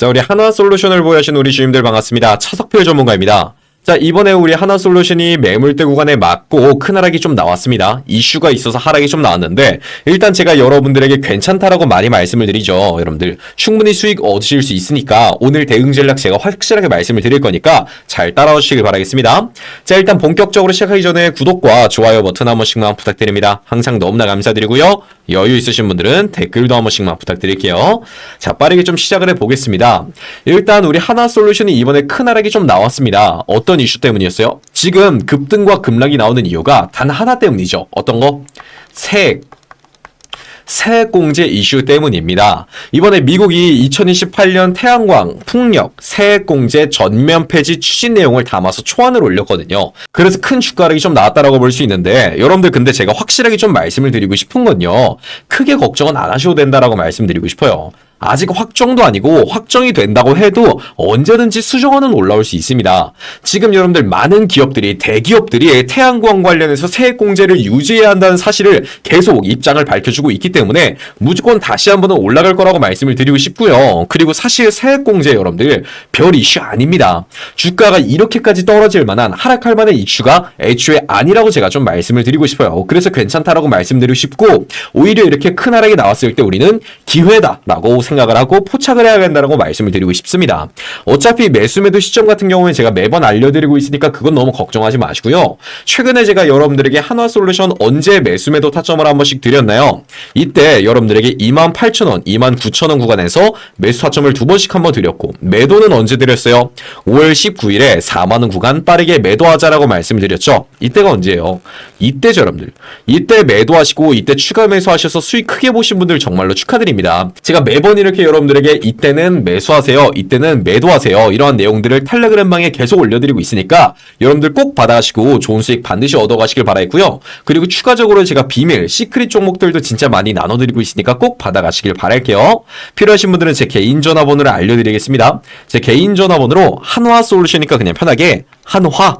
자, 우리 하나 솔루션을 보유하신 우리 주님들 반갑습니다. 차석표 전문가입니다. 자, 이번에 우리 하나 솔루션이 매물대 구간에 맞고 큰 하락이 좀 나왔습니다. 이슈가 있어서 하락이 좀 나왔는데, 일단 제가 여러분들에게 괜찮다라고 많이 말씀을 드리죠. 여러분들, 충분히 수익 얻으실 수 있으니까, 오늘 대응 전략 제가 확실하게 말씀을 드릴 거니까, 잘 따라와 주시길 바라겠습니다. 자, 일단 본격적으로 시작하기 전에 구독과 좋아요 버튼 한 번씩만 부탁드립니다. 항상 너무나 감사드리고요. 여유 있으신 분들은 댓글도 한 번씩만 부탁드릴게요. 자, 빠르게 좀 시작을 해보겠습니다. 일단 우리 하나 솔루션이 이번에 큰 하락이 좀 나왔습니다. 어떤 이슈 때문이었어요? 지금 급등과 급락이 나오는 이유가 단 하나 때문이죠. 어떤 거? 세액. 세액공제 이슈 때문입니다. 이번에 미국이 2028년 태양광, 풍력, 세액공제 전면 폐지 추진 내용을 담아서 초안을 올렸거든요. 그래서 큰 주가락이 좀 나왔다라고 볼 수 있는데 여러분들 근데 제가 확실하게 좀 말씀을 드리고 싶은 건요. 크게 걱정은 안 하셔도 된다라고 말씀드리고 싶어요. 아직 확정도 아니고 확정이 된다고 해도 언제든지 수정안은 올라올 수 있습니다. 지금 여러분들 많은 기업들이 대기업들이 태양광 관련해서 세액 공제를 유지해야 한다는 사실을 계속 입장을 밝혀주고 있기 때문에 무조건 다시 한번은 올라갈 거라고 말씀을 드리고 싶고요. 그리고 사실 세액 공제 여러분들 별 이슈 아닙니다. 주가가 이렇게까지 떨어질 만한 하락할 만한 이슈가 애초에 아니라고 제가 좀 말씀을 드리고 싶어요. 그래서 괜찮다라고 말씀드리고 싶고 오히려 이렇게 큰 하락이 나왔을 때 우리는 기회다라고 생각을 하고 포착을 해야 된다고 말씀을 드리고 싶습니다. 어차피 매수 매도 시점 같은 경우에 제가 매번 알려드리고 있으니까 그건 너무 걱정하지 마시고요. 최근에 제가 여러분들에게 한화 솔루션 언제 매수 매도 타점을 한 번씩 드렸나요? 이때 여러분들에게 28,000원, 29,000원 구간에서 매수 타점을 두 번씩 한 번 드렸고 매도는 언제 드렸어요? 5월 19일에 4만원 구간 빠르게 매도하자라고 말씀을 드렸죠. 이때가 언제예요? 이때죠 여러분들. 이때 매도하시고 이때 추가 매수하셔서 수익 크게 보신 분들 정말로 축하드립니다. 제가 매번 이렇게 여러분들에게 이때는 매수하세요. 이때는 매도하세요. 이러한 내용들을 텔레그램방에 계속 올려드리고 있으니까 여러분들 꼭 받아가시고 좋은 수익 반드시 얻어가시길 바라겠고요. 그리고 추가적으로 제가 비밀, 시크릿 종목들도 진짜 많이 나눠드리고 있으니까 꼭 받아가시길 바랄게요. 필요하신 분들은 제 개인 전화번호를 알려드리겠습니다. 제 개인 전화번호로 한화 솔루션이니까 그냥 편하게 한화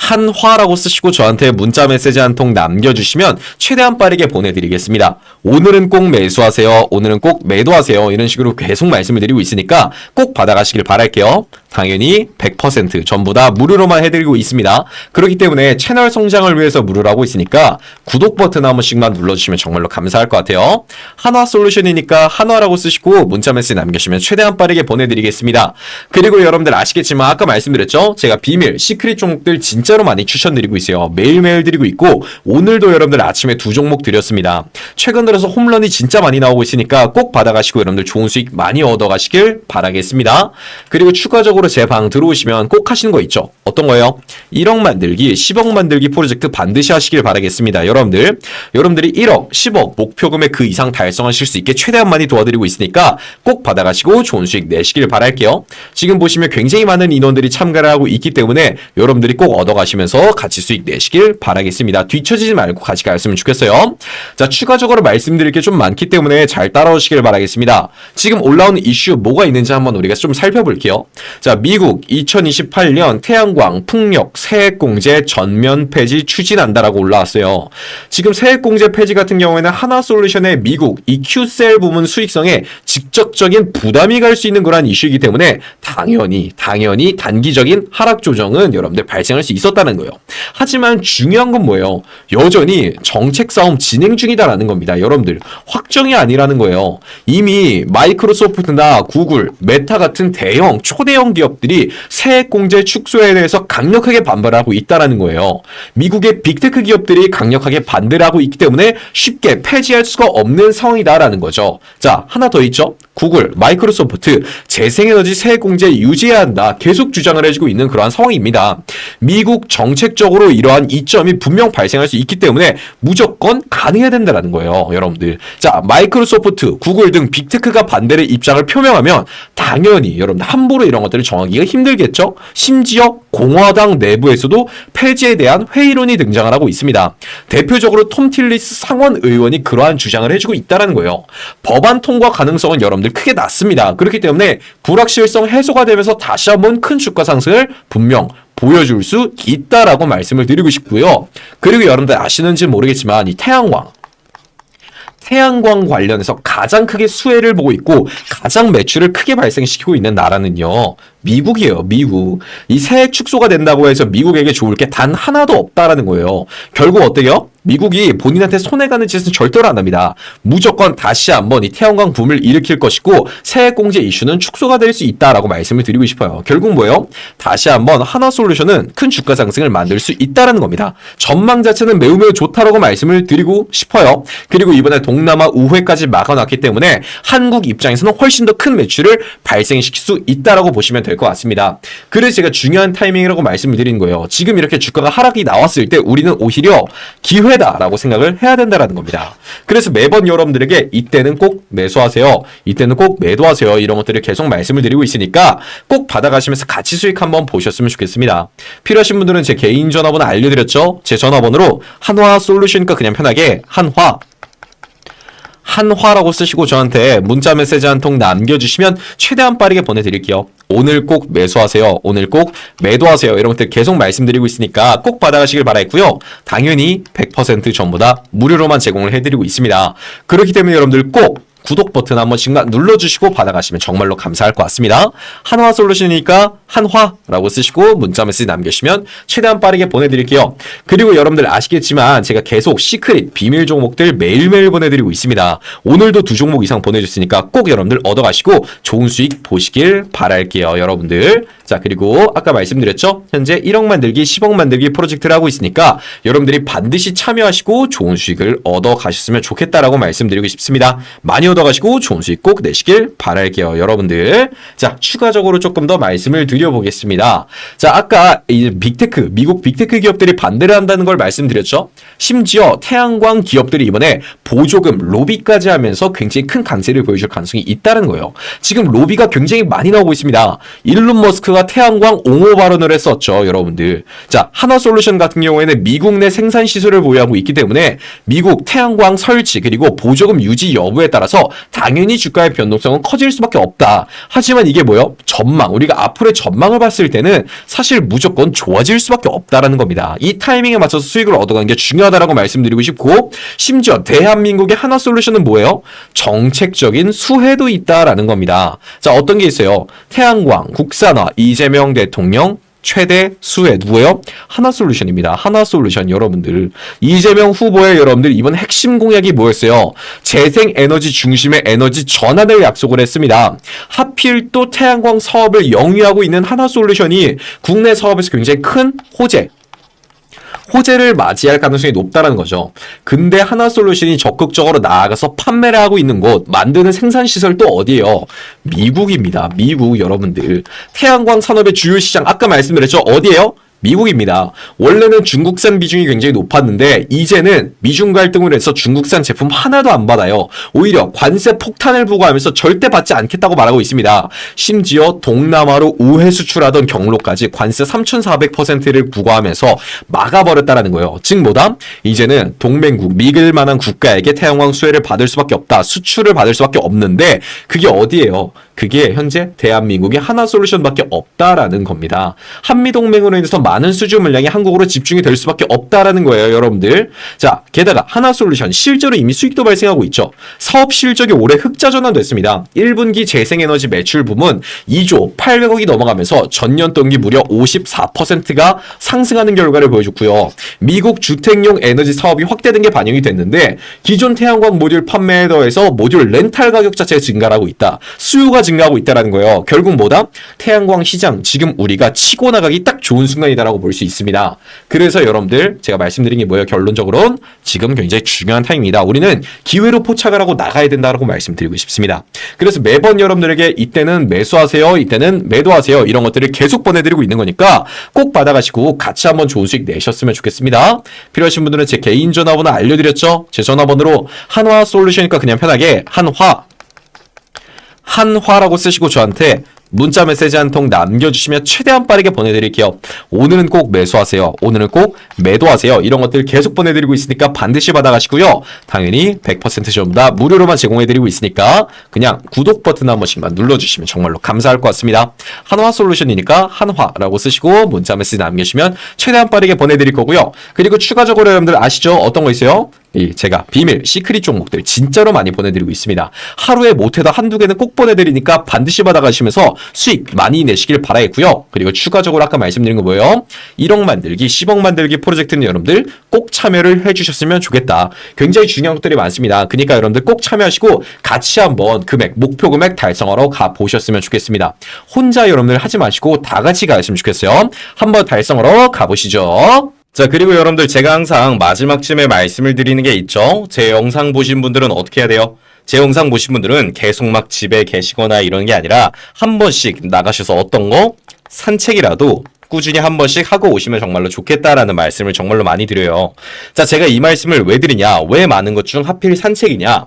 한화라고 쓰시고 저한테 문자 메시지 한 통 남겨주시면 최대한 빠르게 보내드리겠습니다. 오늘은 꼭 매수하세요. 오늘은 꼭 매도하세요. 이런 식으로 계속 말씀을 드리고 있으니까 꼭 받아가시길 바랄게요. 당연히 100% 전부 다 무료로만 해드리고 있습니다. 그렇기 때문에 채널 성장을 위해서 무료로 하고 있으니까 구독 버튼 한 번씩만 눌러주시면 정말로 감사할 것 같아요. 한화 솔루션이니까 한화라고 쓰시고 문자 메시지 남겨주시면 최대한 빠르게 보내드리겠습니다. 그리고 여러분들 아시겠지만 아까 말씀드렸죠? 제가 비밀, 시크릿 종목들 진짜로 많이 추천드리고 있어요. 매일매일 드리고 있고 오늘도 여러분들 아침에 두 종목 드렸습니다. 최근 들어서 홈런이 진짜 많이 나오고 있으니까 꼭 받아가시고 여러분들 좋은 수익 많이 얻어가시길 바라겠습니다. 그리고 추가적으로 제 방 들어오시면 꼭 하시는 거 있죠? 어떤 거예요? 1억 만들기, 10억 만들기 프로젝트 반드시 하시길 바라겠습니다. 여러분들, 여러분들이 1억, 10억 목표 금액 그 이상 달성하실 수 있게 최대한 많이 도와드리고 있으니까 꼭 받아가시고 좋은 수익 내시길 바랄게요. 지금 보시면 굉장히 많은 인원들이 참가를 하고 있기 때문에 여러분들이 꼭 얻어가시면서 같이 수익 내시길 바라겠습니다. 뒤처지지 말고 같이 갔으면 좋겠어요. 자, 추가적으로 말씀드릴 게 좀 많기 때문에 잘 따라오시길 바라겠습니다. 지금 올라오는 이슈 뭐가 있는지 한번 우리가 좀 살펴볼게요. 자, 미국 2028년 태양광, 풍력, 세액공제 전면 폐지 추진한다라고 올라왔어요. 지금 세액공제 폐지 같은 경우에는 하나솔루션의 미국 이 Q셀 부문 수익성에 직접적인 부담이 갈 수 있는 그러한 이슈이기 때문에 당연히 당연히 단기적인 하락 조정은 여러분들 발생할 수 있었다는 거예요. 하지만 중요한 건 뭐예요? 여전히 정책 싸움 진행 중이다라는 겁니다. 여러분들 확정이 아니라는 거예요. 이미 마이크로소프트나 구글, 메타 같은 대형 초대형 기업들이 세액 공제 축소에 대해서 강력하게 반발하고 있다라는 거예요. 미국의 빅테크 기업들이 강력하게 반대를 하고 있기 때문에 쉽게 폐지할 수가 없는 상황이다라는 거죠. 자, 하나 더 있죠. 구글, 마이크로소프트 재생에너지 세액 공제 유지해야 한다. 계속 주장을 해주고 있는 그러한 상황입니다. 미국 정책적으로 이러한 이점이 분명 발생할 수 있기 때문에 무조건 가능해야 된다라는 거예요, 여러분들. 자, 마이크로소프트, 구글 등 빅테크가 반대의 입장을 표명하면 당연히 여러분들 함부로 이런 것들을 정하기가 힘들겠죠. 심지어 공화당 내부에서도 폐지에 대한 회의론이 등장을 하고 있습니다. 대표적으로 톰 틸리스 상원 의원이 그러한 주장을 해주고 있다는 거예요. 법안 통과 가능성은 여러분 들 크게 낮습니다. 그렇기 때문에 불확실성 해소가 되면서 다시 한번 큰 주가 상승을 분명 보여줄 수 있다라고 말씀을 드리고 싶고요. 그리고 여러분들 아시는지 모르겠지만 이 태양광 태양광 관련해서 가장 크게 수혜를 보고 있고 가장 매출을 크게 발생시키고 있는 나라는요. 미국이에요, 미국. 이 세액 축소가 된다고 해서 미국에게 좋을 게 단 하나도 없다라는 거예요. 결국 어때요? 미국이 본인한테 손해가는 짓은 절대로 안 합니다. 무조건 다시 한번 이 태양광 붐을 일으킬 것이고 세액 공제 이슈는 축소가 될 수 있다라고 말씀을 드리고 싶어요. 결국 뭐예요? 다시 한번 하나 솔루션은 큰 주가 상승을 만들 수 있다라는 겁니다. 전망 자체는 매우 매우 좋다라고 말씀을 드리고 싶어요. 그리고 이번에 동남아 우회까지 막아놨기 때문에 한국 입장에서는 훨씬 더 큰 매출을 발생시킬 수 있다라고 보시면 될 것 같습니다. 그래서 제가 중요한 타이밍이라고 말씀을 드리는 거예요. 지금 이렇게 주가가 하락이 나왔을 때 우리는 오히려 기회다라고 생각을 해야 된다라는 겁니다. 그래서 매번 여러분들에게 이때는 꼭 매수하세요. 이때는 꼭 매도하세요. 이런 것들을 계속 말씀을 드리고 있으니까 꼭 받아가시면서 같이 수익 한번 보셨으면 좋겠습니다. 필요하신 분들은 제 개인 전화번호 알려드렸죠? 제 전화번호로 한화 솔루션이니까 그냥 편하게 한화 한화라고 쓰시고 저한테 문자 메시지 한 통 남겨주시면 최대한 빠르게 보내드릴게요. 오늘 꼭 매수하세요. 오늘 꼭 매도하세요. 것들 계속 말씀드리고 있으니까 꼭 받아가시길 바라겠고요. 당연히 100% 전부 다 무료로만 제공을 해드리고 있습니다. 그렇기 때문에 여러분들 꼭 구독 버튼 한 번씩만 눌러주시고 받아가시면 정말로 감사할 것 같습니다. 한화 솔루션이니까 한화라고 쓰시고 문자 메시지 남겨주시면 최대한 빠르게 보내드릴게요. 그리고 여러분들 아시겠지만 제가 계속 시크릿 비밀 종목들 매일매일 보내드리고 있습니다. 오늘도 두 종목 이상 보내줬으니까 꼭 여러분들 얻어가시고 좋은 수익 보시길 바랄게요. 여러분들. 자 그리고 아까 말씀드렸죠? 현재 1억 만들기 10억 만들기 프로젝트를 하고 있으니까 여러분들이 반드시 참여하시고 좋은 수익을 얻어가셨으면 좋겠다라고 말씀드리고 싶습니다. 많이 얻어가시고 좋은 수익 꼭 내시길 바랄게요. 여러분들. 자 추가적으로 조금 더 말씀을 드려보겠습니다. 자 아까 이 빅테크 미국 빅테크 기업들이 반대를 한다는 걸 말씀드렸죠? 심지어 태양광 기업들이 이번에 보조금 로비까지 하면서 굉장히 큰 강세를 보여줄 가능성이 있다는 거예요. 지금 로비가 굉장히 많이 나오고 있습니다. 일론 머스크가 태양광 옹호 발언을 했었죠, 여러분들. 자, 하나솔루션 같은 경우에는 미국 내 생산 시설을 보유하고 있기 때문에 미국 태양광 설치 그리고 보조금 유지 여부에 따라서 당연히 주가의 변동성은 커질 수밖에 없다. 하지만 이게 뭐요? 전망. 우리가 앞으로의 전망을 봤을 때는 사실 무조건 좋아질 수밖에 없다라는 겁니다. 이 타이밍에 맞춰서 수익을 얻어가는 게 중요하다라고 말씀드리고 싶고 심지어 대한민국의 하나 솔루션은 뭐예요? 정책적인 수혜도 있다라는 겁니다. 자, 어떤 게 있어요? 태양광, 국산화, 이재명 대통령 최대 수혜 누구예요? 하나 솔루션입니다. 하나 솔루션 여러분들 이재명 후보의 여러분들 이번 핵심 공약이 뭐였어요? 재생 에너지 중심의 에너지 전환을 약속을 했습니다. 하필 또 태양광 사업을 영위하고 있는 하나 솔루션이 국내 사업에서 굉장히 큰 호재 호재를 맞이할 가능성이 높다는 거죠. 근데 하나솔루션이 적극적으로 나아가서 판매를 하고 있는 곳, 만드는 생산 시설 또 어디예요? 미국입니다. 미국 여러분들. 태양광 산업의 주요 시장 아까 말씀드렸죠. 어디예요? 미국입니다. 원래는 중국산 비중이 굉장히 높았는데 이제는 미중 갈등으로 해서 중국산 제품 하나도 안 받아요. 오히려 관세 폭탄을 부과하면서 절대 받지 않겠다고 말하고 있습니다. 심지어 동남아로 우회 수출하던 경로까지 관세 3,400%를 부과하면서 막아버렸다라는 거예요. 즉 뭐다? 이제는 동맹국 믿을 만한 국가에게 태양광 수혜를 받을 수밖에 없다. 수출을 받을 수밖에 없는데 그게 어디예요? 그게 현재 대한민국의 하나 솔루션밖에 없다라는 겁니다. 한미 동맹으로 인해서 많은 수주 물량이 한국으로 집중이 될 수밖에 없다라는 거예요, 여러분들. 자, 게다가 하나솔루션 실제로 이미 수익도 발생하고 있죠. 사업 실적이 올해 흑자 전환됐습니다. 1분기 재생에너지 매출 부문 2조 800억이 넘어가면서 전년 동기 무려 54%가 상승하는 결과를 보여줬고요. 미국 주택용 에너지 사업이 확대된 게 반영이 됐는데 기존 태양광 모듈 판매에 더해서 모듈 렌탈 가격 자체가 증가하고 있다. 수요가 증가하고 있다라는 거예요. 결국 뭐다? 태양광 시장 지금 우리가 치고 나가기 딱 좋은 순간이다 라고 볼 수 있습니다. 그래서 여러분들 제가 말씀드린 게 뭐예요? 결론적으로는 지금 굉장히 중요한 타임입니다. 우리는 기회로 포착을 하고 나가야 된다라고 말씀드리고 싶습니다. 그래서 매번 여러분들에게 이때는 매수하세요, 이때는 매도하세요 이런 것들을 계속 보내드리고 있는 거니까 꼭 받아가시고 같이 한번 좋은 수익 내셨으면 좋겠습니다. 필요하신 분들은 제 개인 전화번호 알려드렸죠? 제 전화번호로 한화 솔루션이니까 그냥 편하게 한화 한화라고 쓰시고 저한테 문자 메시지 한 통 남겨주시면 최대한 빠르게 보내드릴게요. 오늘은 꼭 매수하세요. 오늘은 꼭 매도하세요. 이런 것들 계속 보내드리고 있으니까 반드시 받아가시고요. 당연히 100% 전부 다 무료로만 제공해드리고 있으니까 그냥 구독 버튼 한 번씩만 눌러주시면 정말로 감사할 것 같습니다. 한화 솔루션이니까 한화라고 쓰시고 문자 메시지 남겨주시면 최대한 빠르게 보내드릴 거고요. 그리고 추가적으로 여러분들 아시죠? 어떤 거 있어요? 이 제가 비밀 시크릿 종목들 진짜로 많이 보내드리고 있습니다. 하루에 못해도 한두 개는 꼭 보내드리니까 반드시 받아가시면서 수익 많이 내시길 바라겠고요. 그리고 추가적으로 아까 말씀드린 거 뭐예요? 1억 만들기, 10억 만들기 프로젝트는 여러분들 꼭 참여를 해주셨으면 좋겠다. 굉장히 중요한 것들이 많습니다. 그러니까 여러분들 꼭 참여하시고 같이 한번 금액, 목표 금액 달성하러 가 보셨으면 좋겠습니다. 혼자 여러분들 하지 마시고 다 같이 가셨으면 좋겠어요. 한번 달성하러 가보시죠. 자, 그리고 여러분들 제가 항상 마지막쯤에 말씀을 드리는 게 있죠. 제 영상 보신 분들은 어떻게 해야 돼요? 제 영상 보신 분들은 계속 막 집에 계시거나 이런 게 아니라 한 번씩 나가셔서 어떤 거 산책이라도 꾸준히 한 번씩 하고 오시면 정말로 좋겠다라는 말씀을 정말로 많이 드려요. 자, 제가 이 말씀을 왜 드리냐? 왜 많은 것 중 하필 산책이냐?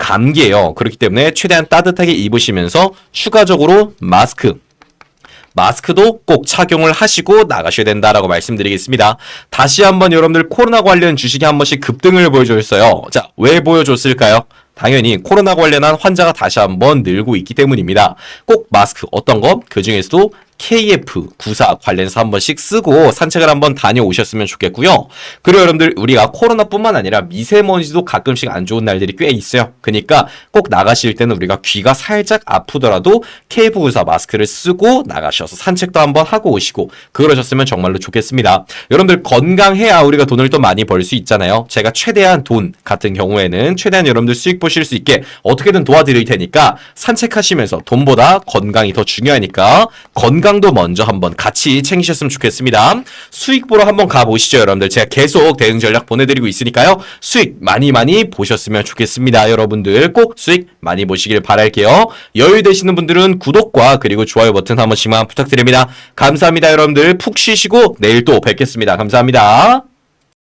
감기예요. 그렇기 때문에 최대한 따뜻하게 입으시면서 추가적으로 마스크 마스크도 꼭 착용을 하시고 나가셔야 된다라고 말씀드리겠습니다. 다시 한번 여러분들 코로나 관련 주식이 한 번씩 급등을 보여줬어요. 자, 왜 보여줬을까요? 당연히 코로나 관련한 환자가 다시 한번 늘고 있기 때문입니다. 꼭 마스크 어떤 것? 그 중에서도 KF94 관련해서 한 번씩 쓰고 산책을 한번 다녀오셨으면 좋겠고요. 그리고 여러분들 우리가 코로나뿐만 아니라 미세먼지도 가끔씩 안 좋은 날들이 꽤 있어요. 그러니까 꼭 나가실 때는 우리가 귀가 살짝 아프더라도 KF94 마스크를 쓰고 나가셔서 산책도 한번 하고 오시고 그러셨으면 정말로 좋겠습니다. 여러분들 건강해야 우리가 돈을 또 많이 벌 수 있잖아요. 제가 최대한 돈 같은 경우에는 최대한 여러분들 수익 보실 수 있게 어떻게든 도와드릴 테니까 산책하시면서 돈보다 건강이 더 중요하니까 건강도 먼저 한번 같이 챙기셨으면 좋겠습니다. 수익 보러 한번 가보시죠, 여러분들. 제가 계속 대응 전략 보내드리고 있으니까요. 수익 많이 많이 보셨으면 좋겠습니다, 여러분들. 꼭 수익 많이 보시길 바랄게요. 여유 되시는 분들은 구독과 그리고 좋아요 버튼 한 번씩만 부탁드립니다. 감사합니다, 여러분들. 푹 쉬시고 내일 또 뵙겠습니다. 감사합니다.